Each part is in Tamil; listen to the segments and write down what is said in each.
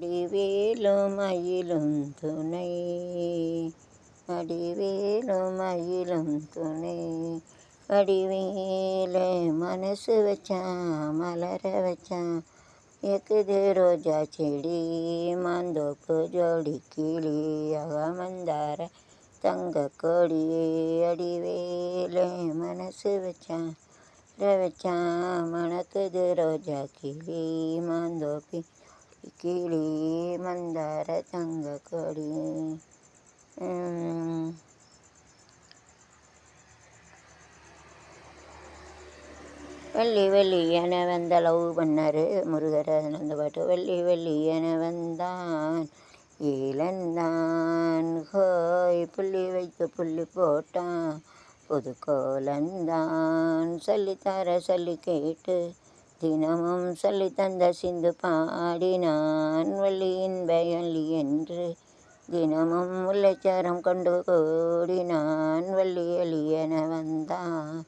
அடிவேலும் அயிலும் துணை. அடிவேலும் அயிலும் துணை. வடிவேல மனசு வச்சான் மலர வச்சான் எக்குது ரோஜா செடி மாந்தோப்பு ஜோடி கிளி அகமந்தார தங்க கொடி. அடிவேல மனசு வச்சான் வச்சான் மணக்குது ரோஜா கிளி மாந்தோப்பி கிளி மந்தார தங்க கொடி. வெள்ளி வெள்ளி என வந்த லவ் பண்ணார் முருகர். அந்த பாட்டு வெள்ளி வெள்ளி என வந்தான் ஈழந்தான் ஹோய் புள்ளி வைத்து புள்ளி போட்டான் புது கோலந்தான் சொல்லித்தார சொல்லி கேட்டு தினமும் சொல்லி தந்த சிந்து பாடினான் வள்ளியின் பயலி என்று. தினமும் முல்லைச்சாரம் கொண்டு கூடினான் வள்ளி என வந்தான்.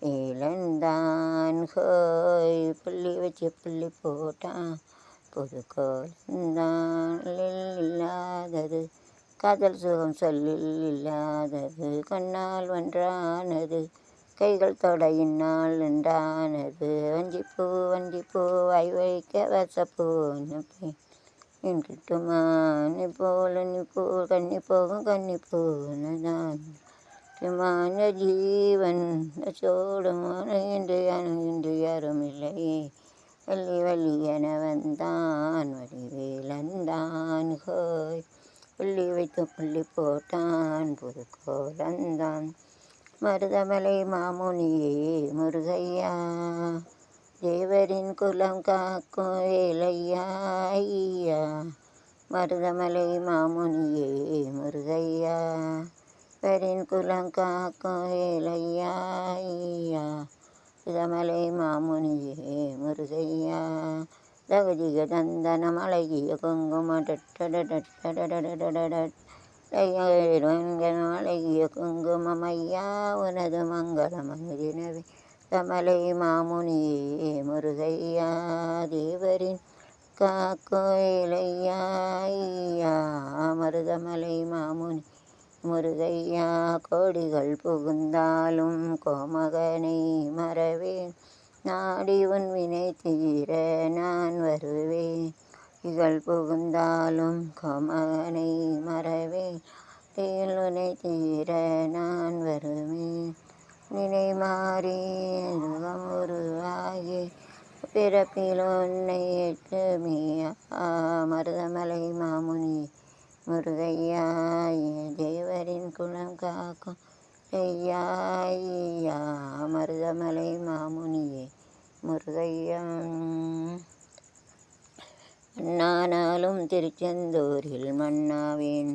இழந்தான். ஹோய் புள்ளி வச்சு புள்ளி போட்டான். புது கோலந்தான் இல்லாதது. காதல் சுகம் சொல்லில் இல்லாதது. கண்ணால் ஒன்றானது. கைகள் தொடையினால் இந்நாள் என்றானது வஞ்சிப்பூ வஞ்சிப்பூ வாய் வைக்க வசப்பூ. கிட்டுமா நீ போல நீ போ கண்ணி போகும் கண்ணி போனதான் ஜீவன் சோடுமான என்று இன்று யாரும் இல்லை வள்ளி வள்ளி என வந்தான் வடிவேலந்தான் ஹோய் புள்ளி வைத்து புள்ளி போட்டான் புது கோலந்தான் மருதமலை மாமுனியே முருகையா தேவரின் குலம் காக்கும் வேலையா ஐயா மருதமலை மாமுனியே முருகையா தேவரின் குலம் காக்கும் வேலையா ஐயா மருதமலை மாமுனியே முருகையா தகுதிக தந்தனம் அழகிய குங்கும அழகிய குங்குமம் ஐயா உனது மங்களம் கமலை மாமுனியே முருகையா தேவரின் காக்கோயிலையா ஐயா மருதமலை மாமுனி. முருகையா கோடிகள் புகுந்தாலும் கோமகனை மறவேன். நாடி உன் வினை தீர நான் வருவேன். இகழ் புகுந்தாலும் கோமகனை மறவேன் உனை தீர நான் வருமே. நினை மாறி முகம் உருவாகி பிறப்பில் உன்னை எட்டுமையா மருதமலை மாமுனி முருகையாய தேவரின் குலம் காக்கும் ஐயா மருதமலை மாமுனியே முருகையா நானாலும் திருச்செந்தூரில் மன்னாவேன்.